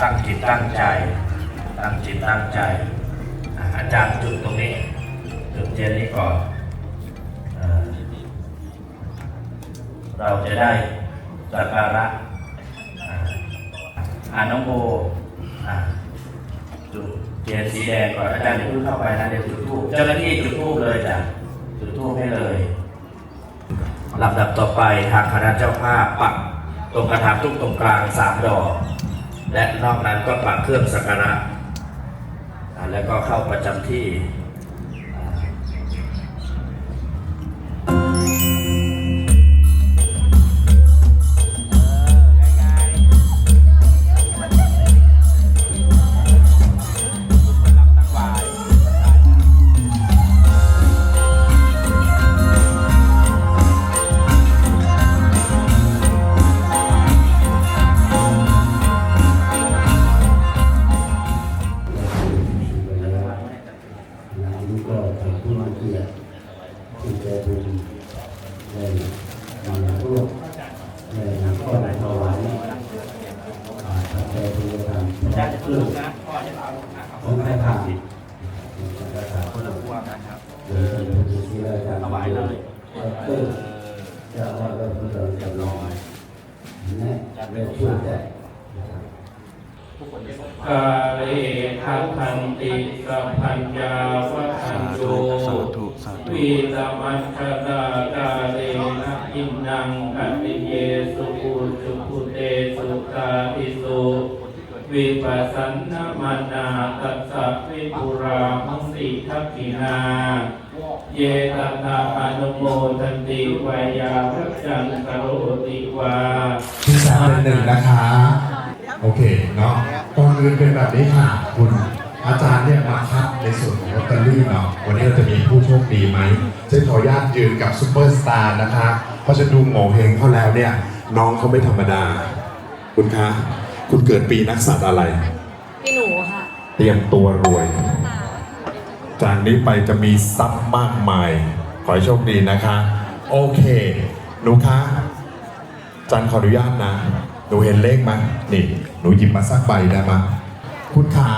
ตั้งจิตตั้งใจ ตั้งจิตตั้งใจ อาจารย์จุดตรงนี้ จุดเทียนนี้ก่อน เราจะได้สักการะอ่าอ่าน้องโบจุดเทียนสีแดงก่อนอาจารย์อย่าเพิ่งเข้าไปนะเดี๋ยวจุดทูบเจ้าหน้าที่จุดทูบเลยจ้ะจุดทูบให้เลยลำดับต่อไปทางคณะเจ้าภาพปักตรงกระถางทุกตรงกลางสามดอก และนอกนั้นก็ปักเครื่องสักการะแล้วก็เข้าประจำที่ เครื่องของใครทำของใครทำคนละพวกนะครับเดี๋ยวเป็นผู้ที่ได้ทำถวายเลยเออจะว่าเราเพิ่งจะลอยนะเรียกช่วยได้กาเลทัพพันติสัพพัญญาวัฏันโตสาธุสาธุวีตมัชฌดากา วิปัสสนนมานาตัสสะวิปุรามุสิทักขินาเยตตาอนุโมทันติวายาพัจจังกโรติวาที่สามเป็นหนึ่งนะคะ โอเคเนาะก่อนอื่นเป็นแบบนี้ค่ะ คุณอาจารย์เนี่ยมาคัดในส่วนของลอตเตอรี่เนาะวันนี้เราจะมีผู้โชคดีไหมจะขออนุญาตยืนกับซูเปอร์สตาร์นะคะ เพราะจะดูโง่เฮงเขาแล้วเนี่ย น้องเขาไม่ธรรมดา คุณคะ คุณเกิดปีนักสัตว์อะไร พี่หนูค่ะเตรียมตัวรวย จากนี้ไปจะมีทรัพย์มากมาย ขอให้โชคดีนะคะ โอเคหนูคะจันขออนุญาตนะหนูเห็นเลขไหมนี่ หนูหยิบมาสักใบได้ไหมคุณขา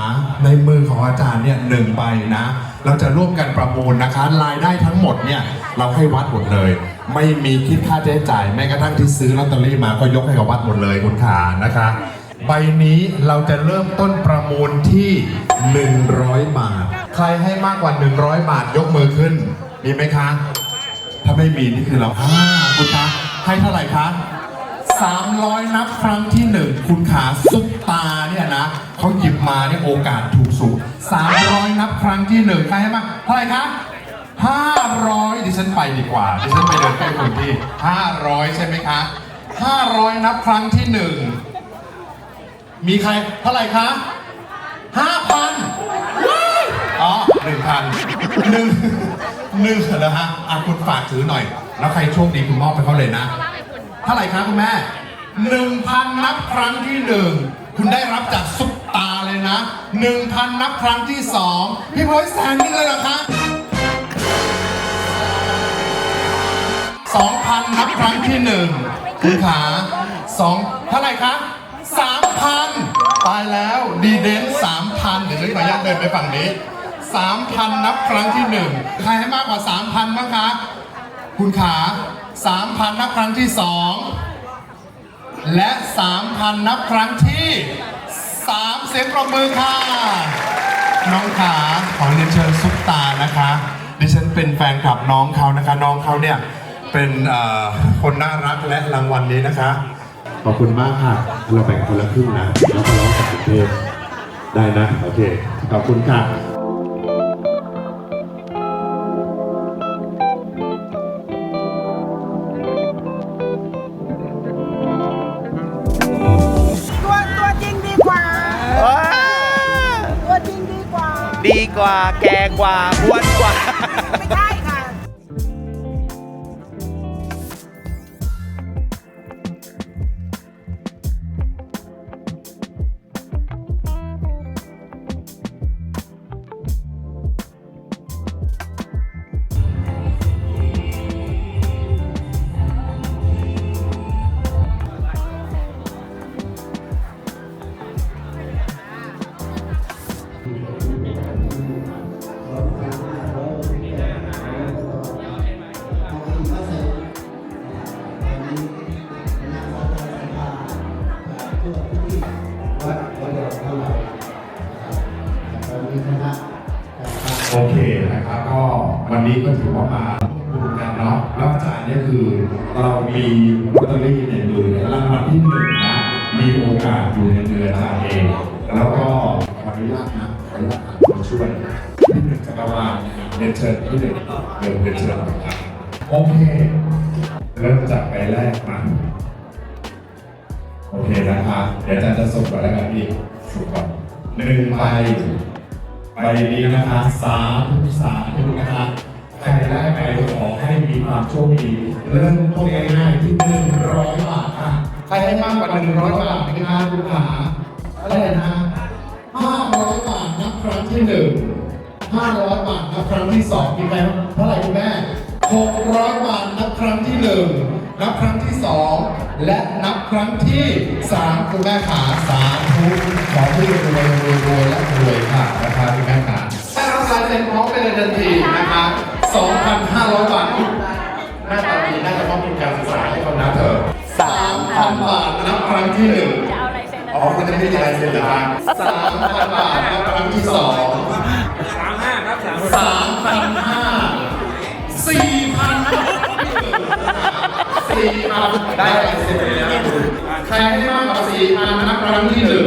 ในมือของอาจารย์เนี่ยหนึ่งใบนะ เราจะร่วมกันประมูลนะคะรายได้ทั้งหมดเนี่ยเราให้วัดหมดเลย ไม่มีคิดค่าใช้จ่ายแม้กระทั่งที่ซื้อลอตเตอรี่มาก็ยกให้กับวัดหมดเลยคุณขานะคะ ใบนี้เราจะเริ่มต้นประมูลที่ 100 บาท ใครให้มากกว่า 100 บาทยกมือขึ้น มีไหมคะ ถ้าไม่มีนี่คือเราอ่าคุณคะ ให้เท่าไหร่คะ300 นับครั้งที่หนึ่งคุณขาซุปตาเนี่ยนะเขาหยิบมาเนี่ยโอกาสถูกสูง300 นับครั้งที่หนึ่งใครให้มากเท่าไหร่คะ500 ดิฉันไปดีกว่า ดิฉันไปเดินใกล้คนที่ 500 ใช่ไหมคะ 500 นับครั้งที่หนึ่ง มีใครเท่าไหร่คะ5,000ว้ายอ๋อหนึ่งพันหนึ่งหนึ่งเหรอฮะอะคุณฝากถือหน่อย แล้วใครโชคดีคุณมอบไปเขาเลยนะ เท่าไหร่ครับคุณแม่หนึ่งพันนับครั้งที่หนึ่งคุณได้รับจากซุปตาเลยนะหนึ่งพันนับครั้งที่สองพี่พลอยแสนนึงเลยเหรอคะสองพันนับครั้งที่หนึ่งคุณขาสองเท่าไหร่คะสามพันตายแล้ว ดีเดนสามพันเดี๋ยวฉันขออนุญาตเดินไปฝั่งนี้สามพันนับครั้งที่หนึ่งใครให้มากกว่าสามพันบ้างคะ คุณขาสามพันนับครั้งที่สองและสามพันนับครั้งที่สามเสียงปรบมือค่ะ น้องขาขอเรียนเชิญซุปตานะคะดิฉันเป็นแฟนคลับน้องเขานะคะ น้องเขาเนี่ยเป็นคนน่ารักและรางวัลนี้นะคะ ขอบคุณมากค่ะ เราแบ่งคนละครึ่งนะ แล้วก็ร้องกับกรุงเทพได้นะ โอเค ขอบคุณค่ะตัวตัวจริงดีกว่าตัวจริงดีกว่า ดีกว่า แก่กว่าอ้วนกว่า ไม่ใช่ โอเคนะครับก็วันนี้ก็ถือว่ามาบุญกันเนาะแล้วอาจารย์เนี่ยคือเรามีลอตเตอรี่ในมือรางวัลที่หนึ่งนะมีโอกาสอยู่ในมืออาจารย์เอง แล้วก็ขออนุญาตนะขออนุญาตมาช่วยที่หนึ่งจักรวาลเรียนเชิญที่หนึ่งเดินเรียนเชิญครับโอเคเริ่มจากใบแรกมาโอเคนะครับเดี๋ยวอาจารย์จะส่งก่อนแล้วกันพี่ส่งก่อนหนึ่งใบ ใบนี้นะคะ สามสามนะคะใครได้ไปขอให้มีความโชคดีเริ่มต้นง่ายๆที่หนึ่งร้อยบาทค่ะใครให้มากกว่าหนึ่งร้อยบาทนงานลูกค้าอะไรนะห้าร้อยบาทนับครั้งที่หนึ่งห้าร้อยบาทนับครั้งที่สองมีใครเท่าไหร่คุณแม่หกร้อยบาทนับครั้งที่หนึ่ง นับครั้งที่สองและนับครั้งที่สามคุณแม่ขาสามทุกขอให้รวยรวยรวยรวยและรวยค่ะนะคะคุณแม่ขาได้รับลายเซ็นพร้อมไปเลยทันทีนะคะ2,500 บาทหน้าตาดีน่าจะต้องมีการศึกษาให้เขานะเธอ3,000บาทนับครั้งที่หนึ่งจะเอาลายเซ็นอ๋อคุณจะไม่ได้ลายเซ็นเหรอครับสามพันบาทนับครั้งที่สองสามห้าครับสามพัน ได้ลายเซ็นแล้วใครให้มากกว่าสี่พันนับครั้งที่หนึ่ง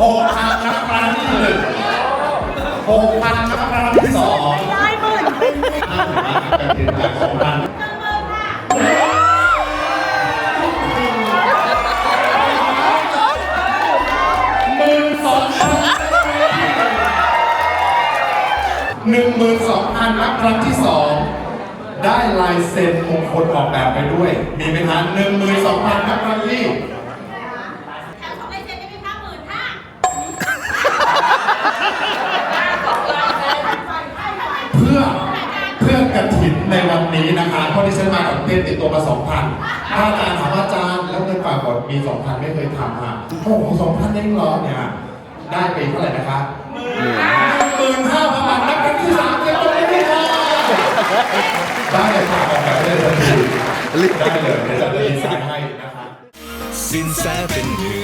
หกพันนับครั้งที่หนึ่งหกพันนับครั้งที่สองได้หมื่น 12,000รับครั้งที่ 2 ได้ลายเซ็นมงคลออกแบบไปด้วย มีไหมฮะ12,000รับครั้งที่เพื่อเพื่อกระถินในวันนี้นะคะเพราะที่ฉันมากับเต้นติดตัวมา2,000ถ้าอาจารย์ถามอาจารย์แล้วเงินฝากก่อนมีงพันไม่เคยทำฮะโอ้โหงพันเองเหรอเนี่ยได้ไปเท่าไหร่นะคะ ทันทีได้เลยเดี๋ยวจะดีไซน์ให้นะคะสินแสเป็นหนึ่ง